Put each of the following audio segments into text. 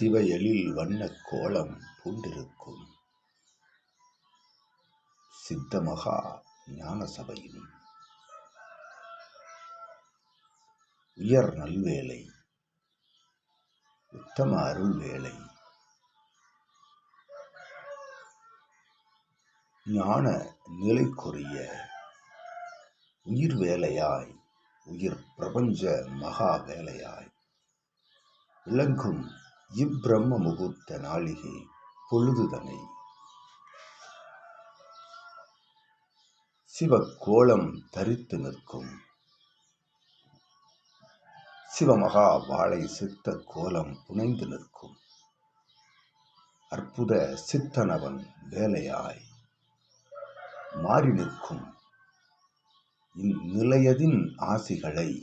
சிவையலில் வண்ணக் கோலம் பூண்டிருக்கும். சித்தமகா ஞானசபையின் உயர் நல்வேலை உத்தம அருள் வேலை ஞான நிலைக்குரிய உயிர் வேலையாய் உயிர் பிரபஞ்ச மகா வேலையாய் விளங்கும் இப்பிரம்ம முகூர்த்த நாளிகை பொழுதுதனை. சிவக்கோலம் தரித்து நிற்கும். சிவமகா வாழை சித்த கோலம் புனைந்து நிற்கும். அற்புத சித்தனவன் வேலையாய் மாறி நிற்கும். இந்நிலையதின் ஆசிகளை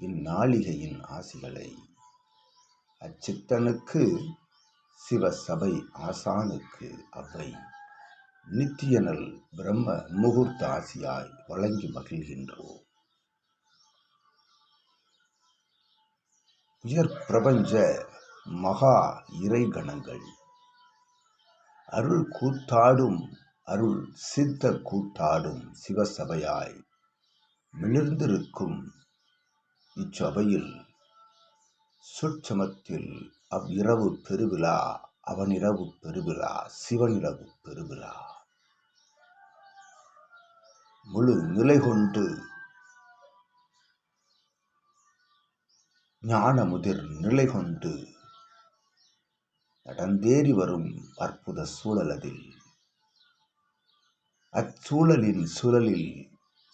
இந்நாளிகையின் ஆசிகளை அச்சித்தனுக்கு சிவசபை ஆசானுக்கு அவை. நித்தியனல் பிரம்ம முகூர்த்த ஆசியாய் வழங்கி மகிழ்கின்றோம் உயர் பிரபஞ்ச மகா இறைகணங்கள். அருள் கூத்தாடும் அருள் சித்த கூத்தாடும் சிவசபையாய் மிளிர்ந்திருக்கும் இச்சபையில் சொற்சமத்தில் அவ்விரவு பெருவிழா அவனிரவு பெருவிழா சிவனிரவு பெருவிழா. முழு நிலை கொண்டு ஞானமுதிர் நிலை கொண்டு நடந்தேறி வரும் அற்புத சூழல் அதில் அச்சூழலின் சுழலில்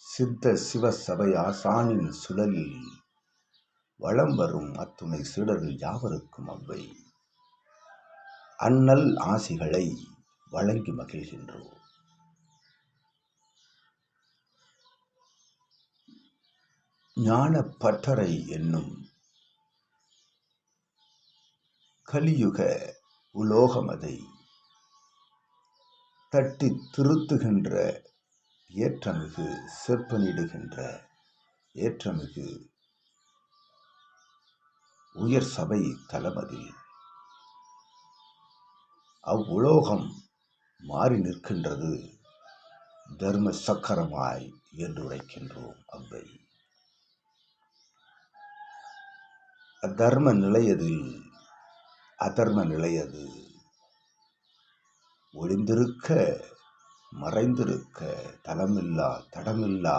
சித்த சிவ சபை ஆசானின் சுழலில் வளம் வரும் அத்துணை சீடர்கள் யாவருக்கும் அவ்வை. அண்ணல் ஆசிகளை வழங்கி மகிழ்கின்றோம். ஞான பட்டறை என்னும் கலியுக உலோகமதை தட்டி திருத்துகின்ற ஏற்றமிகு செப்பனிடுகின்ற ஏற்றமிகு உயர் சபை தளமதில் அவ்வுலோகம் மாறி நிற்கின்றது. தர்ம சக்கரமாய் என்று உரைக்கின்றோம் அவ்வை. அத்தர்ம நிலையதில் அதர்ம நிலையது ஒளிந்திருக்க மறைந்திருக்க தளமில்லா தடமில்லா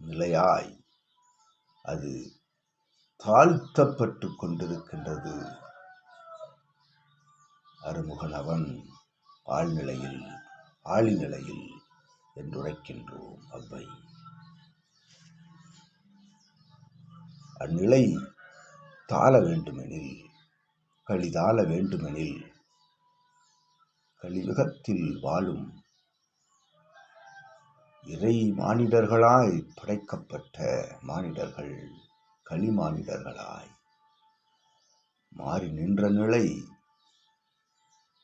நிலையாய் அது தாழ்த்தப்பட்டு கொண்டிருக்கின்றது. அருமுகனவன் ஆழ்நிலையில் ஆழிநிலையில் என்றுரைக்கின்றோம் அவ்வை. அந்நிலை தாழ வேண்டுமெனில் கழிதாழ வேண்டுமெனில் கலியுகத்தில் வாழும் இறை மானிடர்களாய் படைக்கப்பட்ட மானிடர்கள். களிமானிடர்களாய். மாறி நின்ற நிலை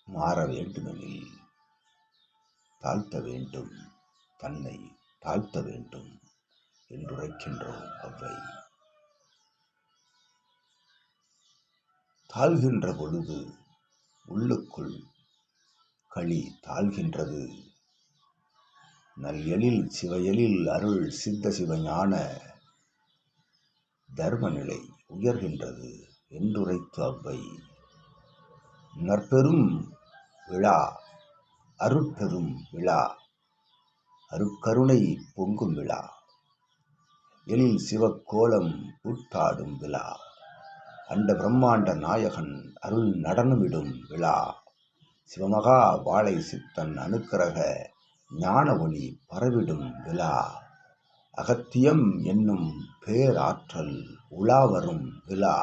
மாற வேண்டுமெனில் தாழ்த்த வேண்டும் தன்னை தாழ்த்த வேண்டும் என்றுரைக்கின்றோம் அவ்வை. தாழ்கின்ற பொழுது உள்ளுக்குள் களி தாழ்கின்றது. நல் எழில் சிவஎழில் அருள் சித்த சிவஞான தர்மநிலை உயர்கின்றது என்றுரைத்து அவ்வை. நற்பெரும் விழா அருட்பெரும் விழா அருட்கருணை பொங்கும் விழா எழில் சிவக்கோலம் உட்காடும் விழா அண்ட பிரம்மாண்ட நாயகன் அருள் நடனமிடும் விழா சிவமகா வாழை சித்தன் அனுக்கிரக ஞான ஒளி பரவிடும் விழா. அகத்தியம் என்னும் பேராற்றல் உலாவரும் விழா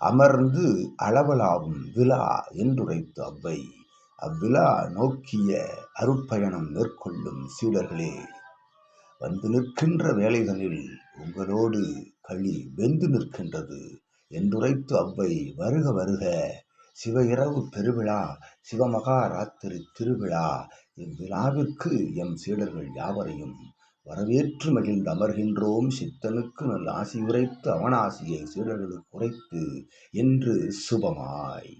அமர்ந்து அளவலாவும் விழா என்றுரைத்து அவ்வை. அவ்விழா நோக்கிய அருட்பயணம் மேற்கொள்ளும் சீடர்களே வந்து நிற்கின்ற வேலைகளில் உங்களோடு களி வெந்து நிற்கின்றது என்றுரைத்து அவ்வை வருக வருக சிவ இரவு பெருவிழா சிவமகாராத்திரி திருவிழா இவ்விழாவிற்கு எம் சீடர்கள் யாவரையும் வரவேற்று மகிழ்ந்து அமர்கின்றோம். சித்தனுக்கு நல் ஆசி உரைத்து அவனாசியை சீடர்களுக்கு உரைத்து என்று சுபமாய்.